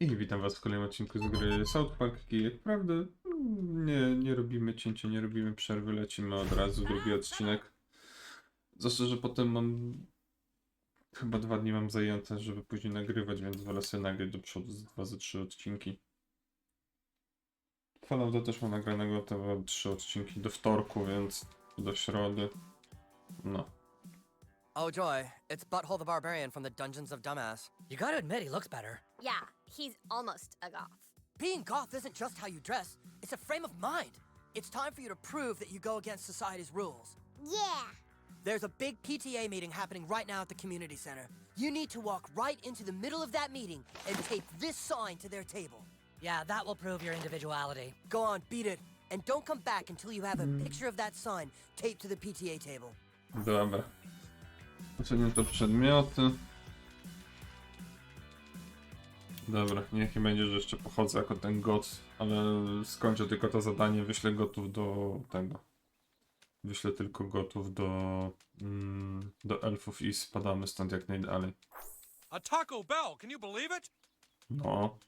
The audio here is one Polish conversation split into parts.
I witam was w kolejnym odcinku z gry South Park i jak prawda nie, nie robimy cięcia, nie robimy przerwy, lecimy od razu drugi odcinek. Zwłaszcza, że potem mam chyba dwa dni mam zajęte, żeby później nagrywać, więc wolę sobie nagrać do przodu z dwa, ze trzy odcinki. Fallouta też mam nagranego te trzy odcinki do wtorku, więc do środy. No. Oh joy, it's Butthole the Barbarian from the Dungeons of Dumbass. You gotta admit, he looks better. Yeah, he's almost a goth. Being goth isn't just how you dress, it's a frame of mind. It's time for you to prove that you go against society's rules. Yeah. There's a big PTA meeting happening right now at the community center. You need to walk right into the middle of that meeting and tape this sign to their table. Yeah, that will prove your individuality. Go on, beat it. And don't come back until you have a picture of that sign taped to the PTA table. Dobra. Ocenię to przedmioty. Dobra, niech nie będzie, że jeszcze pochodzę jako ten god, ale skończę tylko to zadanie, wyślę gotów do tego. Wyślę tylko gotów do, mm, do elfów i spadamy stąd jak najdalej. A Taco Bell, can you believe it? No.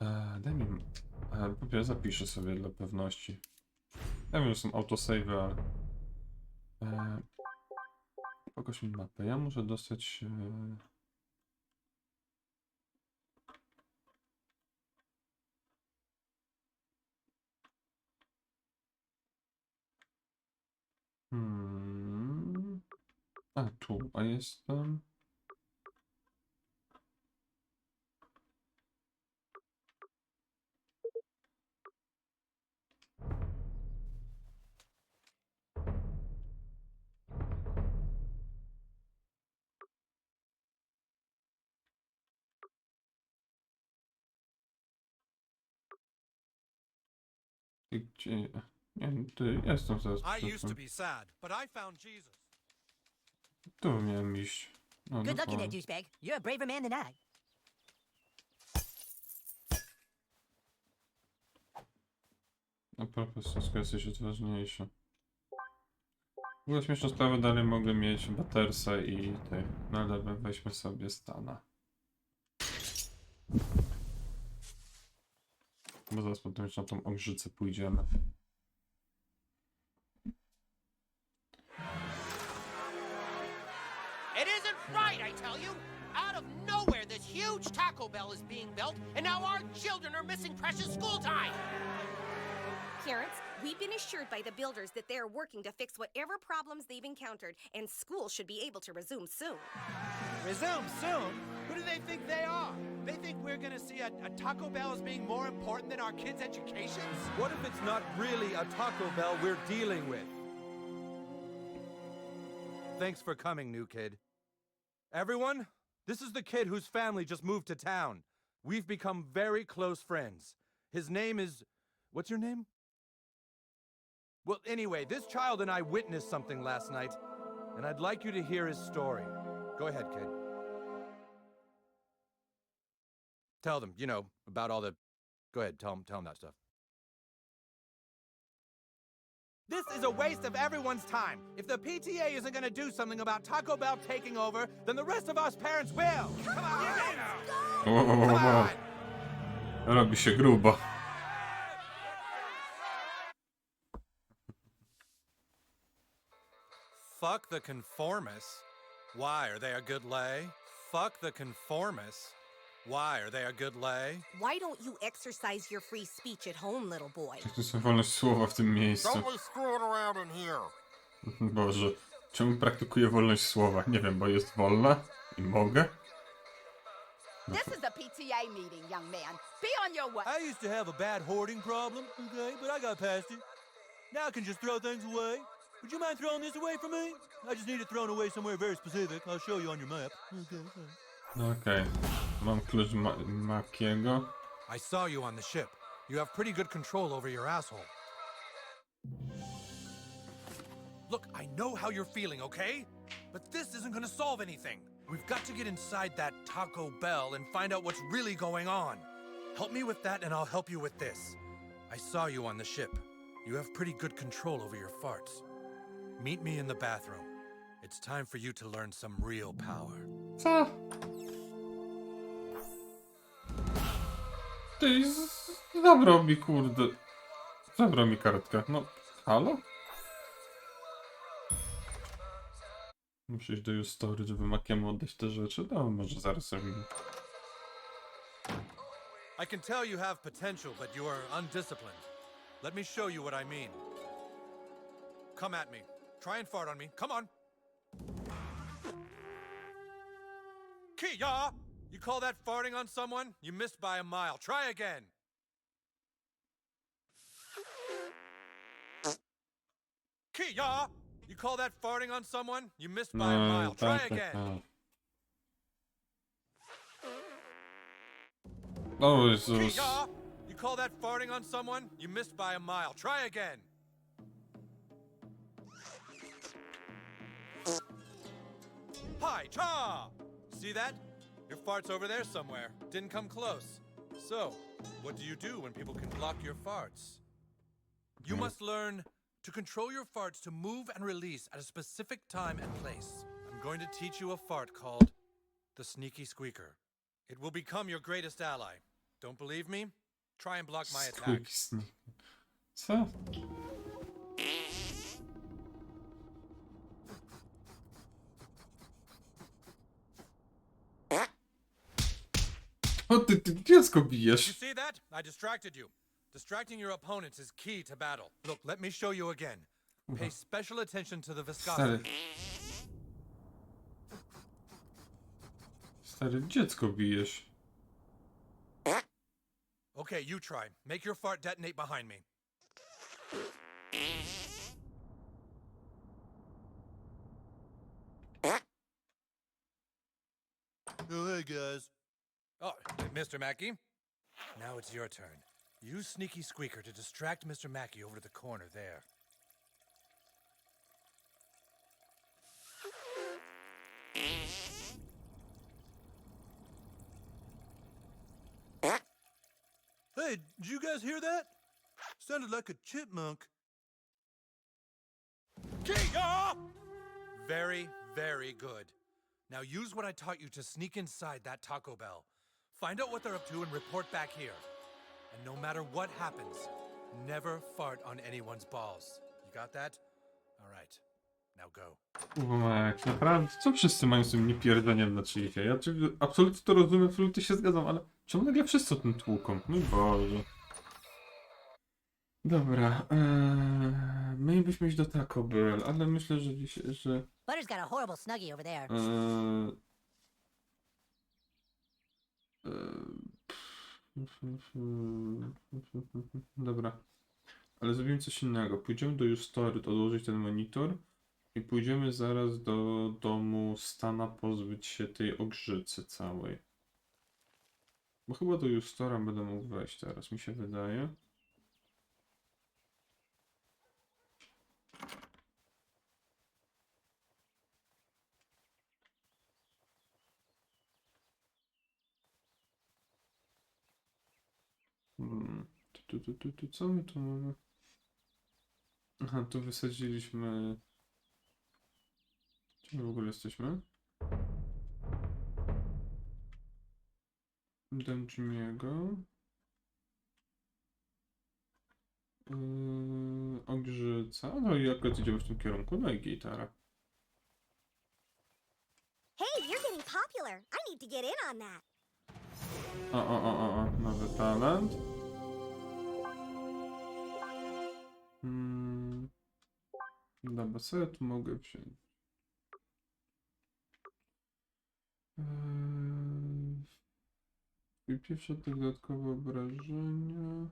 E, daj mi... E, zapiszę sobie dla pewności. Ja wiem, że są autosave, ale... E, pokaż mi mapę. Ja muszę dostać... E... Hmm. A, tu, a jestem... Gdzie... Nie, ty, jestem zaraz I used to tym. be sad, but I found Jesus. Tu miałem iść. No, Good luck in there, dokładnie. douchebag. You're a braver man than I. A propos, jesteś odważniejszy. W ogóle śmieszną sprawę dalej mogę mieć Battersa i tej. No ale we- weźmy sobie Stana. Bo zaraz potem już na tą ogrzycę pójdziemy. It isn't right, I tell you! Out of nowhere, this huge Taco Bell is being built, and now our children are missing precious school time! Parents, we've been assured by the builders that they're working to fix whatever problems they've encountered, and school should be able to resume soon. Resume soon? Who do they think they are? They think we're gonna see a, a Taco Bell as being more important than our kids' educations? What if it's not really a Taco Bell we're dealing with? Thanks for coming, new kid. Everyone, this is the kid whose family just moved to town. We've become very close friends. His name is. What's your name? Well, anyway, this child and I witnessed something last night, and I'd like you to hear his story. Go ahead, kid. Tell them, you know, about all the. Go ahead, tell them, tell them that stuff. This is a waste of everyone's time. If the PTA isn't gonna do something about Taco Bell taking over, then the rest of us parents will. Come on! O, o, o, Come on! Robi się grubo. Fuck the conformists. Why are they a good lay? Fuck the conformists. Why are they a good lay? Why don't you exercise your free speech at home, little boy? Jak to jest wolność słowa w tym miejscu? Don't be screwing around in here! Boże, czemu praktykuję wolność słowa? Nie wiem, bo jest wolna i mogę? This is a PTA meeting, young man. Be on your way. I used to have a bad hoarding problem, okay, but I got past it. Now I can just throw things away. Would you mind throwing this away for me? I just need it thrown away somewhere very specific. I'll show you on your map. Okay. No Okej. Mam klucz ma Makiego. I saw you on the ship. You have pretty good control over your asshole. Look, I know how you're feeling, okay? But this isn't gonna solve anything. We've got to get inside that Taco Bell and find out what's really going on. Help me with that, and I'll help you with this. I saw you on the ship. You have pretty good control over your farts. Meet me in the bathroom. It's time for you to learn some real power. Co? Ty, z- zabrał mi, kurde. Zabrał mi kartkę. No, halo? Muszę iść do Justory, żeby Makiemu oddać te rzeczy. No, może zaraz zrobimy. I can tell you have potential, but you are undisciplined. Let me show you what I mean. Come at me. Try and fart on me. Come on. Kia! You call that farting on someone? You missed by a mile. Try again. Kia! You call that farting on someone? You missed by a mile. Try again. tak. O Jezus. Kia! You call that farting on someone? You missed by a mile. Try again. Hi, cha! See that? Your fart's over there somewhere. Didn't come close. So, what do you do when people can block your farts? You must learn to control your farts to move and release at a specific time and place. I'm going to teach you a fart called the sneaky squeaker. It will become your greatest ally. Don't believe me? Try and block my attack. Squeak Co? O ty, ty dziecko You bijesz. see that? I distracted you. Distracting your opponents is key to battle. Look, let me show you again. Pay special attention to the Stary. viscosity. Stary, dziecko bijesz. Okay, you try. Make your fart detonate behind me. Oh, hey, guys. Oh, Mr. Mackey. Now it's your turn. Use Sneaky Squeaker to distract Mr. Mackey over to the corner there. Hey, did you guys hear that? Sounded like a chipmunk. Very, very good. Now use what I taught you to sneak inside that Taco Bell. Find out what they're up to and report back here. And no matter what happens, never fart on anyone's balls. You got that? All right. Now go. Łomek, naprawdę, co wszyscy mają z tym niepierdaniem na chiefie? Ja czy, absolutnie to rozumiem, absolutnie się zgadzam, ale czemu nagle wszyscy o tym tłuką? Mój Boże. Dobra, ee, mielibyśmy iść do Taco Bell, ale myślę, że dzisiaj, że... Butter's got a horrible snuggie over there. Eee, eee, Dobra. Ale zrobimy coś innego. Pójdziemy do Justory, odłożyć ten monitor i pójdziemy zaraz do domu Stana pozbyć się tej ogrzycy całej. Bo chyba do Justora będę mógł wejść teraz, mi się wydaje. Hmm. Tu, tu, tu, tu, co my tu mamy? Aha, tu wysadziliśmy... Gdzie my w ogóle jesteśmy? Jimmy'ego. Yy, Ogrzyca. No i akurat idziemy w tym kierunku. No i gitara. Hey, you're getting popular. I need to get in on that. O, o, o, o, o. Nowy talent. Hmm. Dobra, co ja tu mogę wziąć? Eee, pierwsze dodatkowe obrażenia.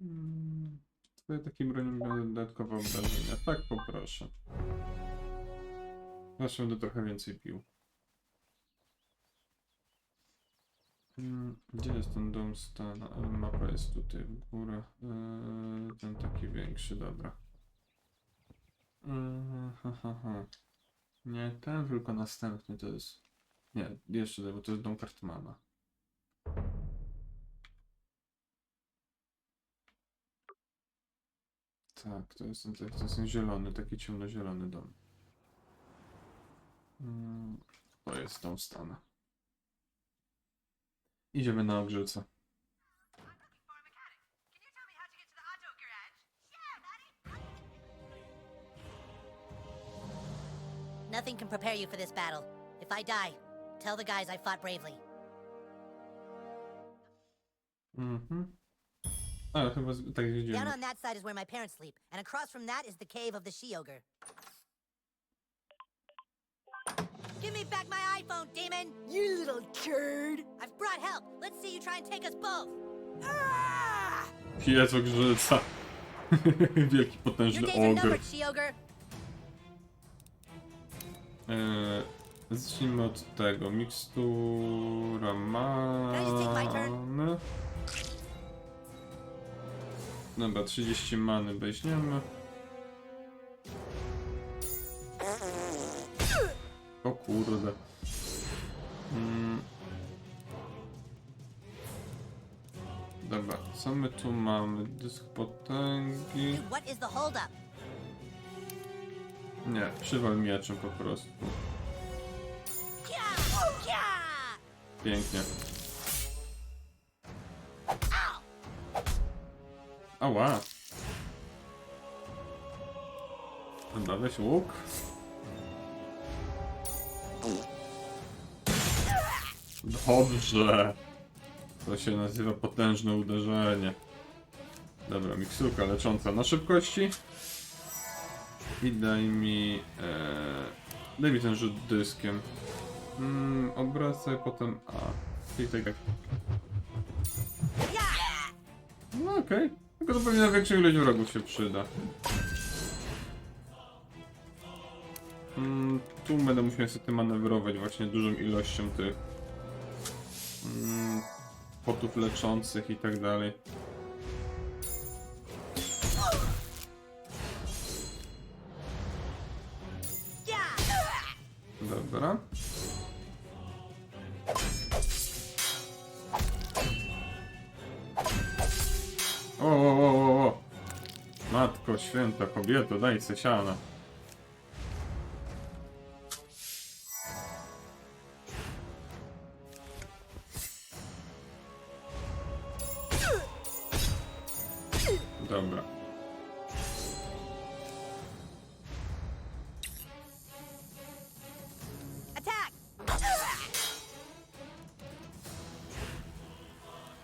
Hmm. Takim bronią dodatkowe obrażenia. Tak, poproszę. Zawsze będę trochę więcej pił. Mm, Gdzie jest ten dom Stana? Mapa jest tutaj w górę. Eee, Ten taki większy, dobra. Eee, ha, ha, ha. Nie ten, tylko następny to jest. Nie, jeszcze, bo to jest dom Cartmana. Tak, to jest, ten- to jest ten zielony, taki ciemnozielony dom. Mm, To jest tą stanę. Idziemy na ogrzyca. Nothing can prepare you for this battle. If I die, tell the guys I fought bravely. Mhm. Ale chyba z- tak Down on that side is where my parents sleep, and across from that is the cave of the she-ogre. Give me back my iPhone, demon! You little turd! I've brought help. Let's see you try and take us both. Ah! Pies ogrzyca. Wielki, Your potężny days are ogr. numbered. Eee, zacznijmy od tego. Mikstura I Dobra, 30 many weźmiemy. O kurde. Mm. Dobra, co my tu mamy? Dysk potęgi. Nie, przywal mieczem po prostu. Pięknie. Ała. Dobra, weź łuk. Dobrze. To się nazywa potężne uderzenie. Dobra, miksurka lecząca na szybkości. I daj mi... E, daj mi ten rzut dyskiem. Mm, obracaj potem A. Czyli tak jak... No okej. Tylko to pewnie na większą ilość wrogów się przyda. Mm, tu będę musiał niestety manewrować właśnie dużą ilością tych... Mm, potów leczących i tak dalej. Święta, kobieto, daj se siana. Dobra.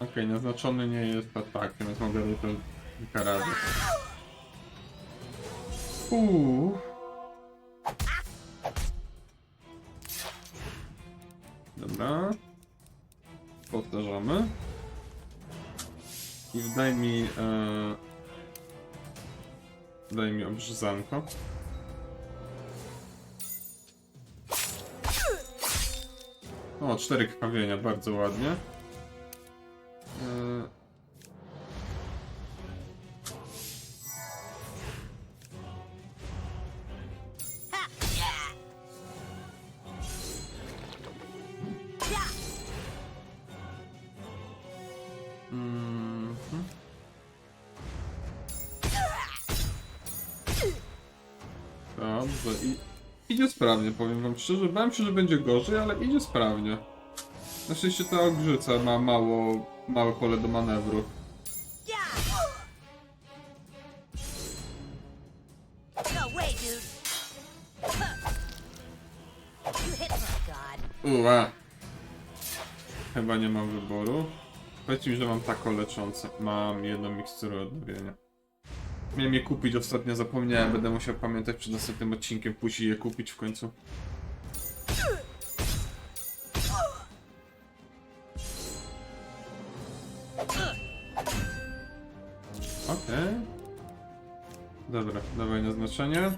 Okej, naznaczony nie jest atak, więc mogę do tego karady. Uuu. Dobra. Powtarzamy. I daj mi... E... Daj mi obrzezanko. O, cztery krwawienia, bardzo ładnie. Dobrze i idzie sprawnie, powiem wam szczerze. Bałem się, że będzie gorzej, ale idzie sprawnie. Na szczęście ta ogrzyca ma mało, małe pole do manewru. No. Uła. Chyba nie mam wyboru. Powiedzcie mi, że mam tako leczące. Mam jedną miksturę odnowienia. Miałem je kupić ostatnio, zapomniałem. Będę musiał pamiętać przed następnym odcinkiem, później je kupić w końcu. Okej. Dobra, dawaj na znaczenie.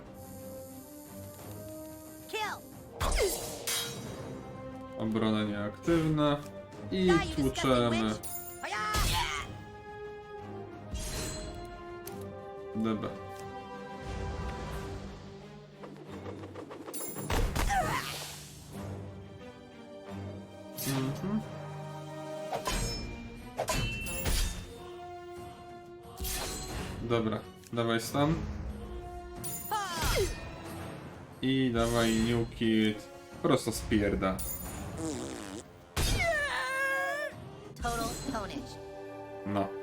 Obrona nieaktywna. I tłuczemy. Dobra. Mhm. Dobra. Dawaj stan. I dawaj new kid. Prosto spierda. Total ponage. No.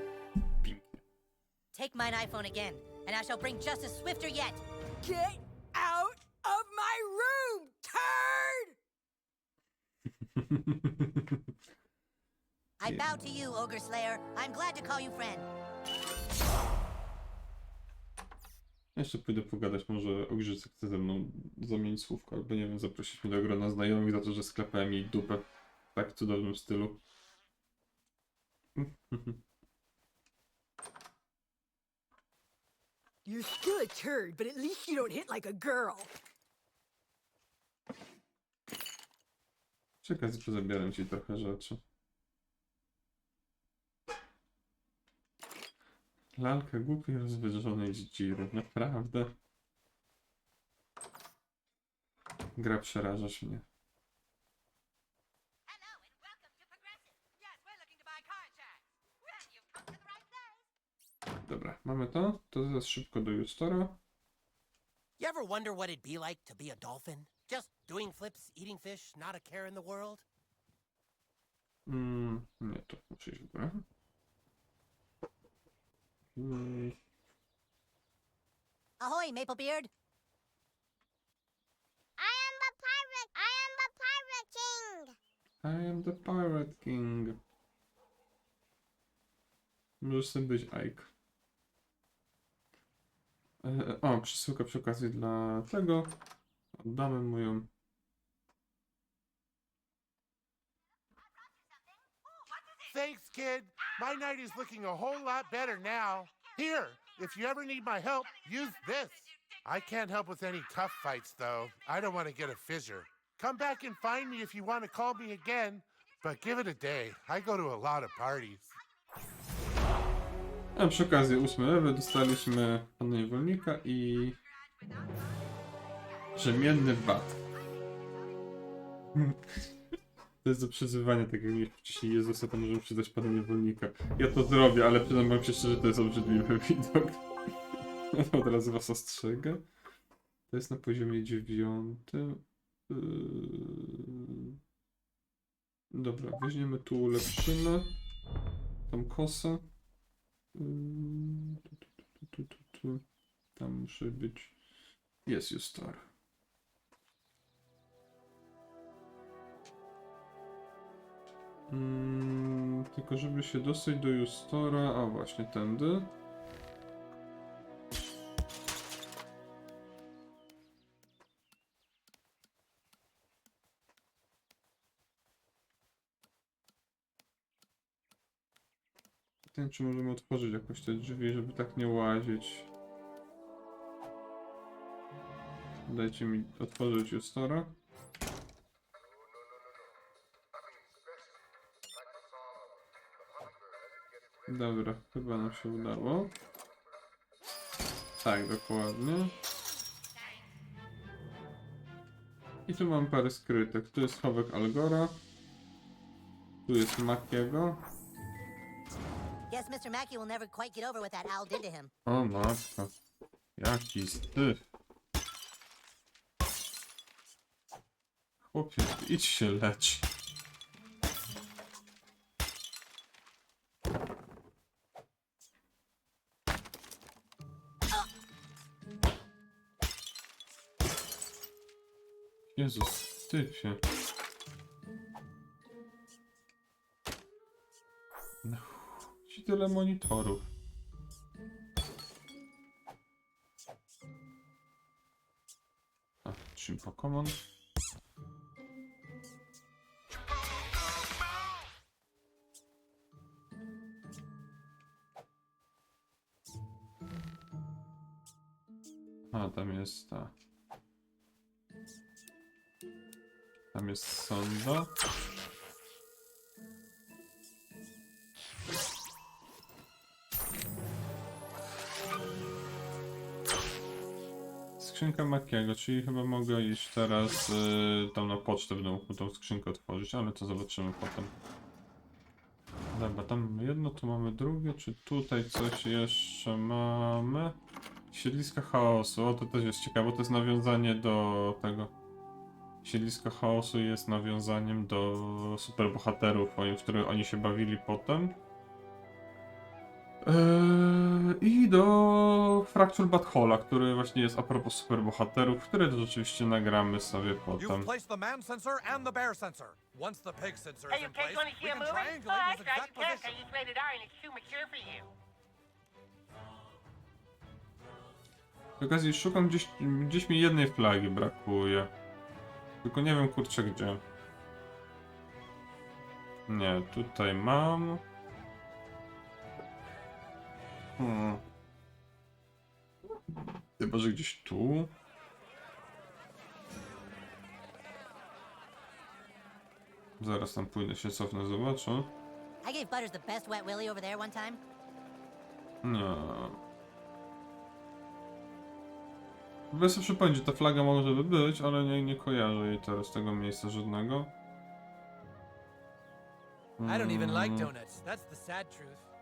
IPhone again, and I shall bring justice swifter yet. Get out of my room, turd! I bow to you, Ogre Slayer. I'm glad to call you friend. Jeszcze pójdę pogadać, może Ogrzyca chce ze mną zamienić słówko, albo nie wiem, zaprosić mnie do grona znajomych za to, że sklepałem jej dupę w tak cudownym stylu. You're still a turd, but at least you don't hit like a girl. Czekaj, że ci trochę rzeczy. Lalka głupiej, rozwydrzonej dzidziry, naprawdę. Gra przerażasz mnie. Dobra, mamy to. To teraz szybko do Justora. You ever wonder what it'd be like to be a dolphin? Just doing flips, eating fish, not a care in the world? Mm, nie, to muszę iść w górę. Mm, Ahoy, Maplebeard. I am the pirate. I am the pirate king. I am the Pirate King. Możesz sobie być Ike. O, przesyłka przy okazji dla tego. Oddamy mu ją. Thanks, kid. My night is looking a whole lot better now. Here, if you ever need my help, use this. I can't help with any tough fights, though. I don't want to get a fissure. Come back and find me if you want to call me again, but give it a day. I go to a lot of parties. A przy okazji 8 level dostaliśmy pana niewolnika i rzemienny bat. To jest do przyzywania, tak jak mi wcześniej Jezusa, to możemy przyznać pana niewolnika. Ja to zrobię, ale przyznam wam się szczerze, to jest obrzydliwy widok. Od razu was ostrzegę. To jest na poziomie dziewiątym. Yy... Dobra, weźmiemy tu ulepszymy. Tą kosę. Tam muszę być. Jest już star. Mm, tylko żeby się dostać do Justora, a właśnie tędy. Pytanie, czy możemy otworzyć jakoś te drzwi, żeby tak nie łazić. Dajcie mi otworzyć Justora. Dobra, chyba nam się udało. Tak, dokładnie. I tu mam parę skrytek. Tu jest chowek Algora. Tu jest Makiego. Mr. Mackey will never quite get over what that owl did to him. O matka. Jaki styl. Chłopie, idź się lecz. Jezus, ty się. No, ci tyle monitorów. A, czym Pokémon? A, tam jest ta. Tam jest sonda. Skrzynka Makiego, czyli chyba mogę iść teraz y, tam na pocztę w domu, tą skrzynkę otworzyć, ale to zobaczymy potem. Dobra, tam jedno, tu mamy drugie, czy tutaj coś jeszcze mamy? Siedliska chaosu, o to też jest ciekawe, to jest nawiązanie do tego. Siedlisko chaosu jest nawiązaniem do superbohaterów, w których oni się bawili potem. Eee, I do Fracture Bathola, który właśnie jest a propos superbohaterów, który to rzeczywiście nagramy sobie potem. movie? Oh. Przy okazji szukam gdzieś, gdzieś mi jednej flagi brakuje. Tylko nie wiem kurczę gdzie. Nie, tutaj mam. Hmm. Chyba, że gdzieś tu. Zaraz tam pójdę się cofnę, zobaczę. I gave Butters the best wet willy over there one time. Nie. Wy sobie przypomnieć, ta flaga może by być, ale nie, nie kojarzę jej teraz tego miejsca żadnego. I don't even like Mm, donuts. That's the sad truth.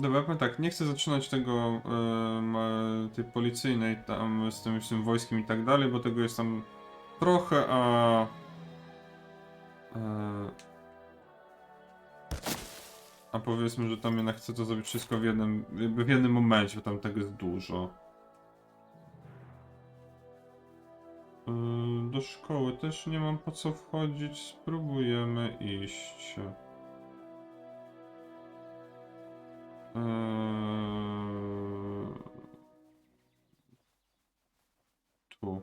Dobra, powiem tak, nie chcę zaczynać tego e, tej policyjnej tam z tym, z tym wojskiem i tak dalej, bo tego jest tam trochę, a... E, a powiedzmy, że tam jednak chcę to zrobić wszystko w jednym, w jednym momencie, bo tam tego jest dużo. E, do szkoły też nie mam po co wchodzić, spróbujemy iść. Eee, Tu.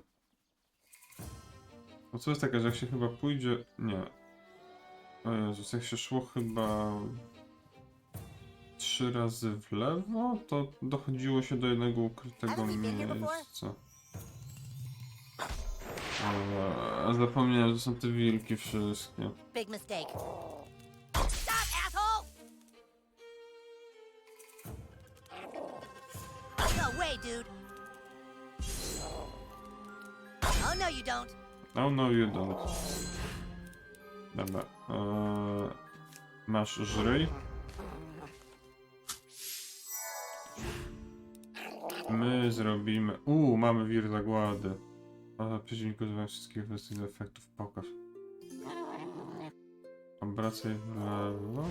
No co jest takie, że jak się chyba pójdzie... Nie. O Jezus, jak się szło chyba... Trzy razy w lewo, to dochodziło się do jednego ukrytego miejsca. Eee, zapomniałem, że są te wilki wszystkie. Big mistake. Dude. Oh, no, you don't. Oh no you don't. Dobra. Eee, masz żryj. My zrobimy... Uuu, mamy wir zagłady. A przeciwnik używa wszystkich kwestii efektów. Pokaż. Obracaj w lewo.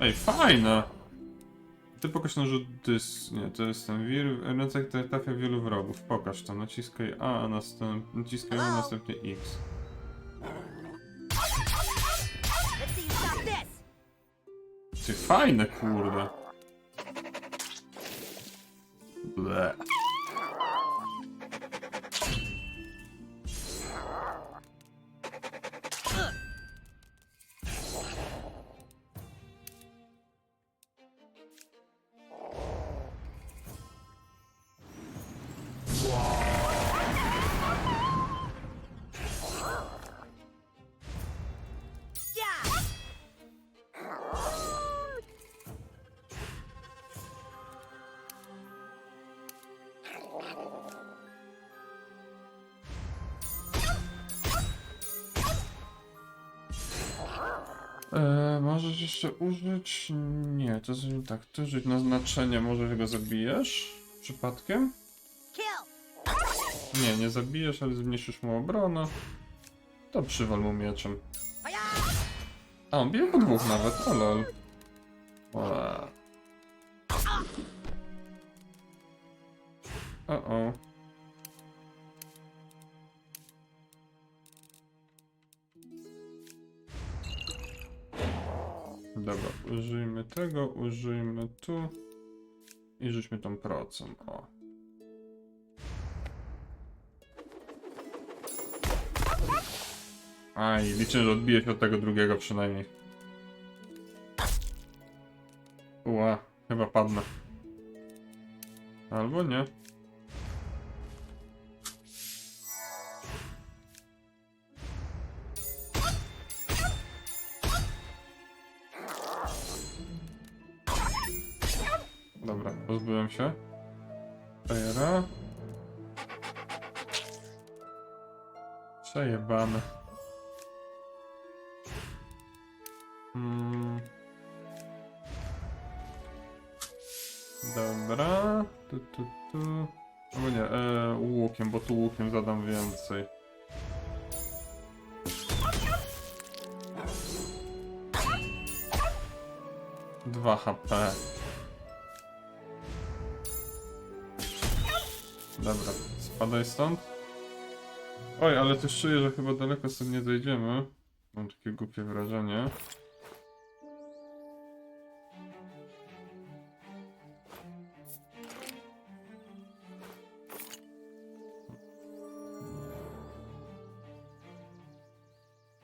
Ej, fajne! Ty pokaż na rzut dys... Nie, to jest ten wir... Ręce trafia wielu wrogów. Pokaż to. Naciskaj A, a następ... naciskaj A, następnie X. Ty fajne, kurde. Ble. Eee, możesz jeszcze użyć... Nie, to jest tak, ty użyć naznaczenia, może go zabijesz? Przypadkiem? Nie, nie zabijesz, ale zmniejszysz mu obronę. To przywal mu mieczem. A, on bije po dwóch nawet, lol. O o. Dobra, użyjmy tego, użyjmy tu. I rzućmy tą procą, o. Aj, liczę, że odbije się od tego drugiego przynajmniej. Ła, chyba padnę. Albo nie. HP. Dobra, spadaj stąd. Oj, ale też czuję, że chyba daleko stąd nie zejdziemy. Mam takie głupie wrażenie.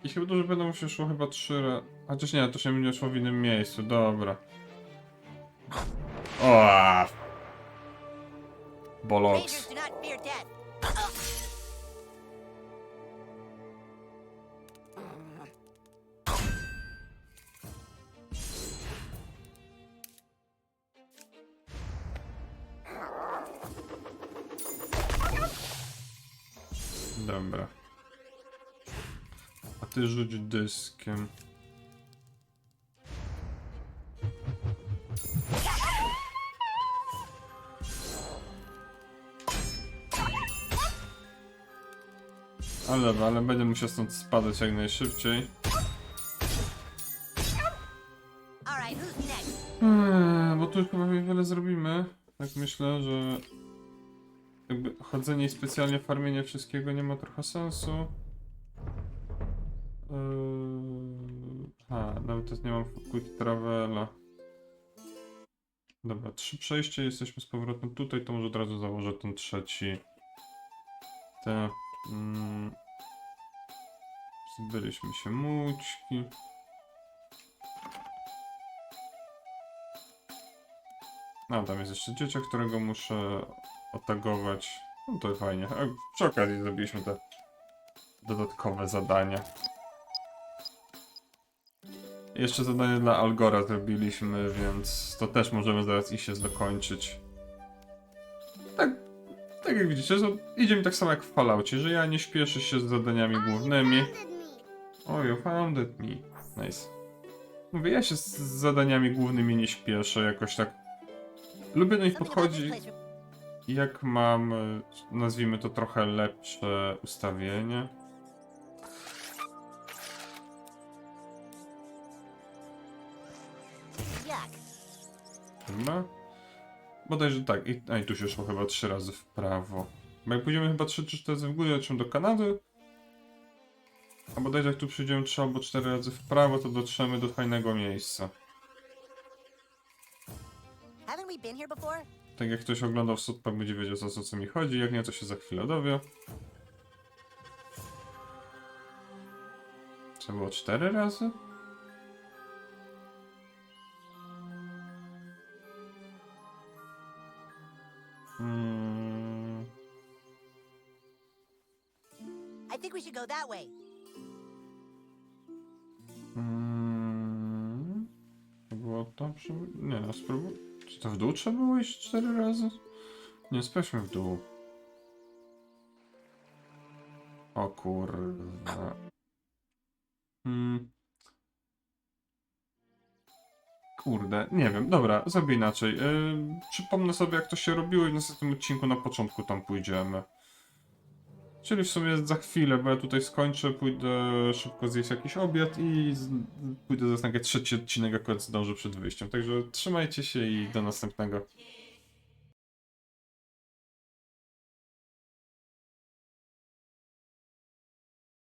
I chyba dużo będą się szło chyba trzy razy. Chociaż nie, to się będzie szło w innym miejscu, dobra. O! Bolox. Dobra. A ty rzuć dyskiem. Dobra, ale będę musiał stąd spadać jak najszybciej. Hmm, bo tu chyba wiele zrobimy. Tak myślę, że jakby chodzenie i specjalnie farmienie wszystkiego nie ma trochę sensu. Yy... A, nawet nie mam quick travela. Dobra, trzy przejścia, jesteśmy z powrotem tutaj, to może od razu założę ten trzeci. Te... Mm, zbyliśmy się mućki. A, tam jest jeszcze dzieciak, którego muszę otagować. No to fajnie. A przy okazji zrobiliśmy te dodatkowe zadania. Jeszcze zadanie dla Algora zrobiliśmy, więc to też możemy zaraz iść się dokończyć. Tak, tak jak widzicie, idzie mi tak samo jak w Falloutie, że ja nie śpieszę się z zadaniami głównymi. Oh, you founded me. Nice. Mówię, ja się z zadaniami głównymi nie śpieszę, jakoś tak Lubię do nich podchodzić, jak mam, e, nazwijmy to trochę lepsze ustawienie. Chyba? Bodajże tak. I, a i tu się szło chyba trzy razy w prawo. Bo jak pójdziemy chyba trzy czy cztery razy w górę, lecimy do Kanady. A bodajże jak tu przyjdziemy trzy albo cztery razy w prawo, to dotrzemy do fajnego miejsca. Tak jak ktoś oglądał South Park będzie wiedział o co mi chodzi, jak nie to się za chwilę dowie. Co było cztery razy? Hmm, I think we should go that way. Nie, no spróbuj. Czy to w dół trzeba było iść cztery razy? Nie, sprawdźmy w dół. O kurwa. Hmm. Kurde, nie wiem, dobra, zrobię inaczej. Yy, przypomnę sobie jak to się robiło i w następnym odcinku na początku tam pójdziemy. Czyli w sumie za chwilę, bo ja tutaj skończę, pójdę szybko zjeść jakiś obiad i z, pójdę zastanawiać trzeci odcinek akurat zdążę przed wyjściem. Także trzymajcie się i do następnego.